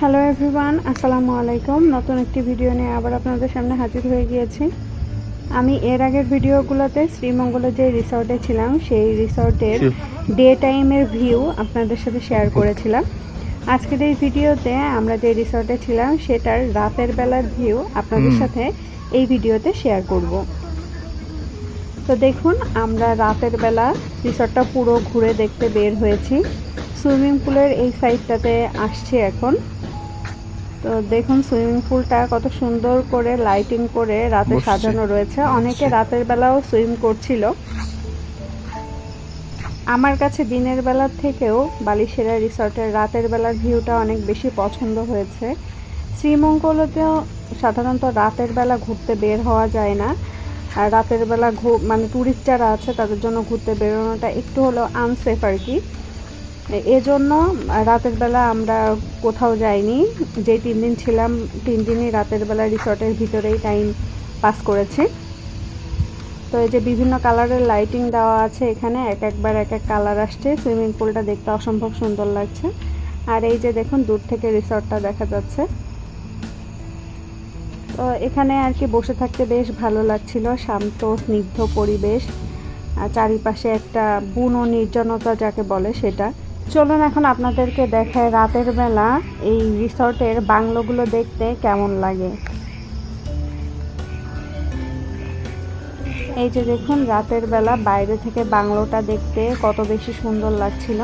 Hello everyone আসসালামু আলাইকুম। নতুন একটি ভিডিও নিয়ে আবার আপনাদের সামনে হাজির হয়ে গিয়েছি। আমি এর আগের ভিডিওগুলোতে শ্রীমঙ্গলে যে রিসর্টে ছিলাম সেই রিসর্টের ডে টাইমের ভিউ আপনাদের সাথে শেয়ার করেছিলাম। আজকের এই ভিডিওতে আমরা যে রিসর্টে ছিলাম সেটার রাতের বেলার ভিউ আপনাদের সাথে এই ভিডিওতে শেয়ার করব। তো দেখুন আমরা রাতের বেলা রিসর্টটা পুরো ঘুরে দেখতে বের হয়েছি। সুইমিং পুলের এই সাইডটাতে আসছে এখন। তো দেখুন সুইমিং পুলটা কত সুন্দর করে লাইটিং করে রাতে সাজানো রয়েছে। অনেকে রাতের বেলাও সুইম করছিল। আমার কাছে দিনের বেলার থেকেও বালিশেরা রিসর্টের রাতের বেলার ভিউটা অনেক বেশি পছন্দ হয়েছে। শ্রীমঙ্গলতেও সাধারণত রাতের বেলা ঘুরতে বের হওয়া যায় না। আর রাতের বেলা ঘু- মানে ট্যুরিস্ট যারা আছে তাদের জন্য ঘুরতে বেরোনোটা একটু হলেও আনসেফ আর কি। এজন্য রাতের বেলা আমরা কোথাও যাইনি। যে তিন দিন ছিলাম, তিন দিনই রাতের বেলা রিসর্টের ভিতরেই টাইম পাস করেছি। তো এই যে বিভিন্ন কালারের লাইটিং দেওয়া আছে এখানে, এক একবার এক এক কালার আসছে। সুইমিং পুলটা দেখতে অসম্ভব সুন্দর লাগছে। আর এই যে দেখুন, দূর থেকে রিসর্টটা দেখা যাচ্ছে। তো এখানে আর কি বসে থাকতে বেশ ভালো লাগছিল। শান্ত, স্নিগ্ধ পরিবেশ। চারিপাশে একটা বুনো নির্জনতা যাকে বলে সেটা। চলুন এখন আপনাদেরকে দেখায় রাতের বেলা এই রিসর্টের বাংলোগুলো দেখতে কেমন লাগে। এই যে দেখুন, রাতের বেলা বাইরে থেকে বাংলোটা দেখতে কত বেশি সুন্দর লাগছিল।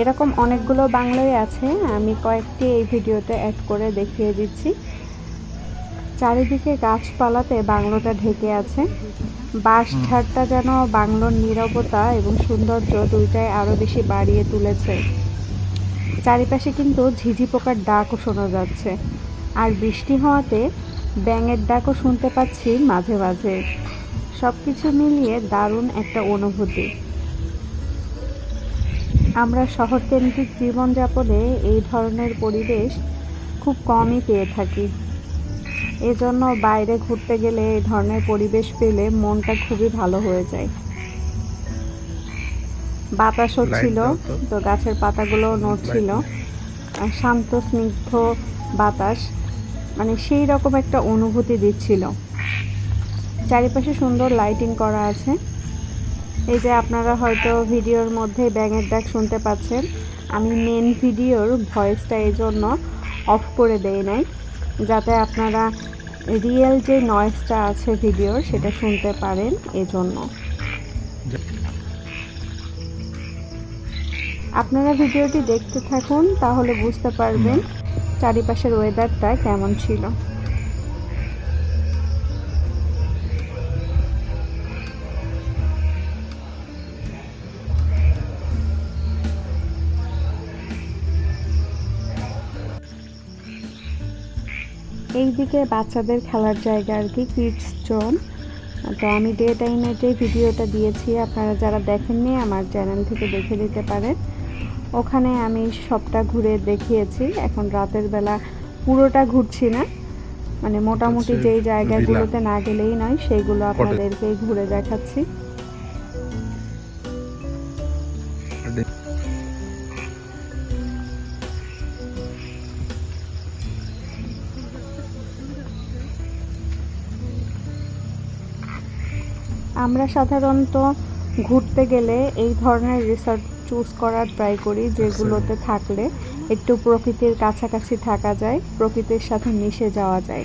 এরকম অনেকগুলো বাংলোই আছে, আমি কয়েকটি এই ভিডিওতে অ্যাড করে দেখিয়ে দিচ্ছি। চারিদিকে গাছপালাতে বাংলোটা ঢেকে আছে। বাঁশ ঝাড়টা যেন বাংলোর নীরবতা এবং সৌন্দর্য দুইটাই আরও বেশি বাড়িয়ে তুলেছে। চারিপাশে কিন্তু ঝিঝি পোকার ডাকও শোনা যাচ্ছে। আর বৃষ্টি হওয়াতে ব্যাঙের ডাকও শুনতে পাচ্ছি মাঝে মাঝে। সব কিছু মিলিয়ে দারুণ একটা অনুভূতি। আমরা শহরকেন্দ্রিক জীবনযাপনে এই ধরনের পরিবেশ খুব কমই পেয়ে থাকি। এজন্য বাইরে ঘুরতে গেলে এই ধরনের পরিবেশ পেলে মনটা খুবই ভালো হয়ে যায়। বাতাসও ছিল তো। গাছের পাতাগুলো নড়ছিল। আর শান্ত স্নিগ্ধ বাতাস মানে সেই রকম একটা অনুভূতি দিচ্ছিল। চারিপাশে সুন্দর লাইটিং করা আছে। এই যে আপনারা হয়তো ভিডিওর মধ্যে ব্যাঙের ডাক শুনতে পাচ্ছেন আমি মেন ভিডিওর ভয়েসটা এই জন্য অফ করে দেই নাই। যাতে আপনারা রিয়েল যে নয়েজটা আছে ভিডিওর সেটা শুনতে পারেন এজন্য। আপনারা ভিডিওটি দেখতে থাকুন তাহলে বুঝতে পারবেন চারিপাশের ওয়েদারটা কেমন ছিল। এইদিকে বাচ্চাদের খেলার জায়গা আর কি কিডস জোন তো আমি ডে টাইমে যে ভিডিওটা দিয়েছি আপনারা যারা দেখেননি আমার চ্যানেল থেকে দেখে দিতে পারেন। ওখানে আমি সবটা ঘুরে দেখিয়েছি। এখন রাতের বেলা পুরোটা ঘুরছি না। মানে মোটামুটি যেই জায়গাগুলোতে না গেলেই নয় সেইগুলো আপনাদেরকেই ঘুরে দেখাচ্ছি। আমরা সাধারণত ঘুরতে গেলে এই ধরনের রিসর্ট চুজ করার ট্রাই করি যেগুলোতে থাকলে একটু প্রকৃতির কাছাকাছি থাকা যায় প্রকৃতির সাথে মিশে যাওয়া যায়।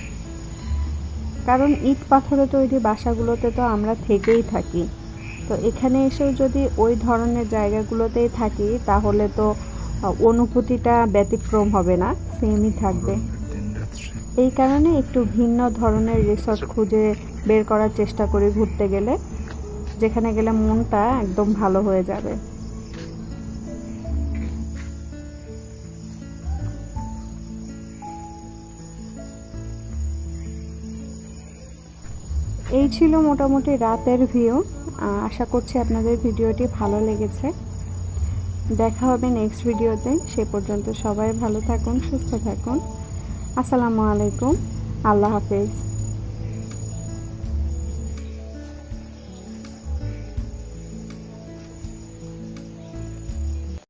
কারণ ইট পাথরে তৈরি বাসাগুলোতে তো আমরা থেকেই থাকি। তো এখানে এসেও যদি ওই ধরনের জায়গাগুলোতেই থাকি তাহলে তো অনুভূতিটা ব্যতিক্রম হবে না সেমই থাকবে। এই কারণে একটু ভিন্ন ধরনের রিসর্ট খুঁজে বের করার চেষ্টা করি ঘুরতে গেলে। যেখানে গেলে মনটা একদম ভালো হয়ে যাবে। এই ছিল মোটামুটি রাতের ভিউ। আশা করছি আপনাদের ভিডিওটি ভালো লেগেছে। দেখা হবে নেক্সট ভিডিওতে। সে পর্যন্ত সবাই ভালো থাকুন, সুস্থ থাকুন। আসসালামু আলাইকুম। আল্লাহ হাফেজ।